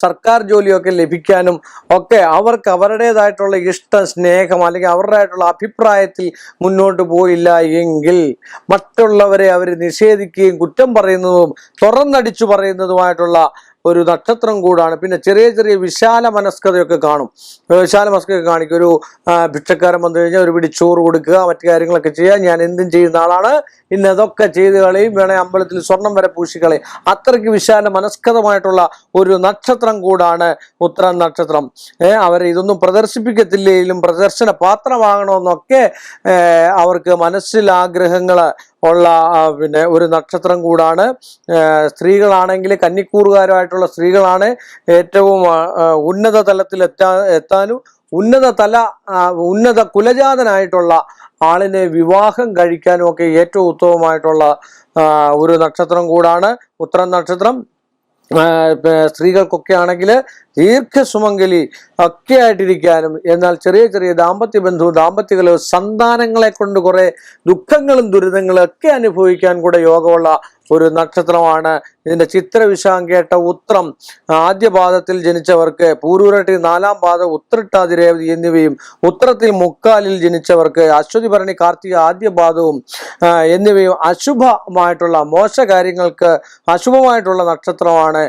സർക്കാർ ജോലിയൊക്കെ ലഭിക്കാനും ഒക്കെ അവർക്ക് അവരുടേതായിട്ടുള്ള ഇഷ്ട സ്നേഹം അല്ലെങ്കിൽ അവരുടേതായിട്ടുള്ള അഭിപ്രായത്തിൽ മുന്നോട്ട് പോയില്ല എങ്കിൽ മറ്റുള്ളവരെ അവർ നിഷേധിക്കുകയും കുറ്റം പറയുന്നതും തുറന്നടിച്ചു പറയുന്നതുമായിട്ടുള്ള ഒരു നക്ഷത്രം കൂടാണ്. പിന്നെ ചെറിയ ചെറിയ വിശാല മനസ്കതയൊക്കെ കാണും. വിശാല മനസ്കത കാണിക്കും. ഒരു ഭിക്ഷക്കാരൻ വന്നു കഴിഞ്ഞാൽ ഒരു പിടി ചോറ് കൊടുക്കുക മറ്റു കാര്യങ്ങളൊക്കെ ചെയ്യുക. ഞാൻ എന്തും ചെയ്യുന്ന ആളാണ്. ഇന്ന് അതൊക്കെ ചെയ്ത് കളയും. വേണേ അമ്പലത്തിൽ സ്വർണം വരെ പൂശിക്കളയും അത്രയ്ക്ക് വിശാല മനസ്കതമായിട്ടുള്ള ഒരു നക്ഷത്രം കൂടാണ് ഉത്തരം നക്ഷത്രം. ഏഹ് അവർ ഇതൊന്നും പ്രദർശിപ്പിക്കത്തില്ലെങ്കിലും പ്രദർശന പാത്രമാകണമെന്നൊക്കെ അവർക്ക് മനസ്സിൽ ആഗ്രഹങ്ങൾ ഉള്ള പിന്നെ ഒരു നക്ഷത്രം കൂടാണ്. സ്ത്രീകളാണെങ്കിൽ കന്നിക്കൂറുകാരുമായിട്ടുള്ള സ്ത്രീകളാണ് ഏറ്റവും ഉന്നത തലത്തിൽ എത്താ എത്താനും ഉന്നത തല ഉന്നത കുലജാതനായിട്ടുള്ള ആളിനെ വിവാഹം കഴിക്കാനും ഒക്കെ ഏറ്റവും ഉത്തമമായിട്ടുള്ള ഒരു നക്ഷത്രം കൂടാണ്. ഉത്തരം നക്ഷത്രം. സ്ത്രീകൾക്കൊക്കെ ആണെങ്കിൽ ദീർഘസുമംഗലി ഒക്കെ ആയിട്ടിരിക്കാനും എന്നാൽ ചെറിയ ചെറിയ ദാമ്പത്യ ബന്ധവും ദാമ്പത്യകളോ സന്താനങ്ങളെ കൊണ്ട് കുറേ ദുഃഖങ്ങളും ദുരിതങ്ങളും ഒക്കെ അനുഭവിക്കാൻ കൂടെ യോഗമുള്ള ഒരു നക്ഷത്രമാണ്. ഇതിന്റെ ചിത്രവിശാം കേട്ട ഉത്രം ആദ്യ പാദത്തിൽ ജനിച്ചവർക്ക് പൂരൂരട്ടി നാലാം പാദം ഉത്രട്ടാതിരേവതി എന്നിവയും ഉത്രത്തിൽ മുക്കാലിൽ ജനിച്ചവർക്ക് അശ്വതി ഭരണി കാർത്തിക ആദ്യ പാദവും എന്നിവയും അശുഭമായിട്ടുള്ള മോശ കാര്യങ്ങൾക്ക് അശുഭമായിട്ടുള്ള നക്ഷത്രമാണ്.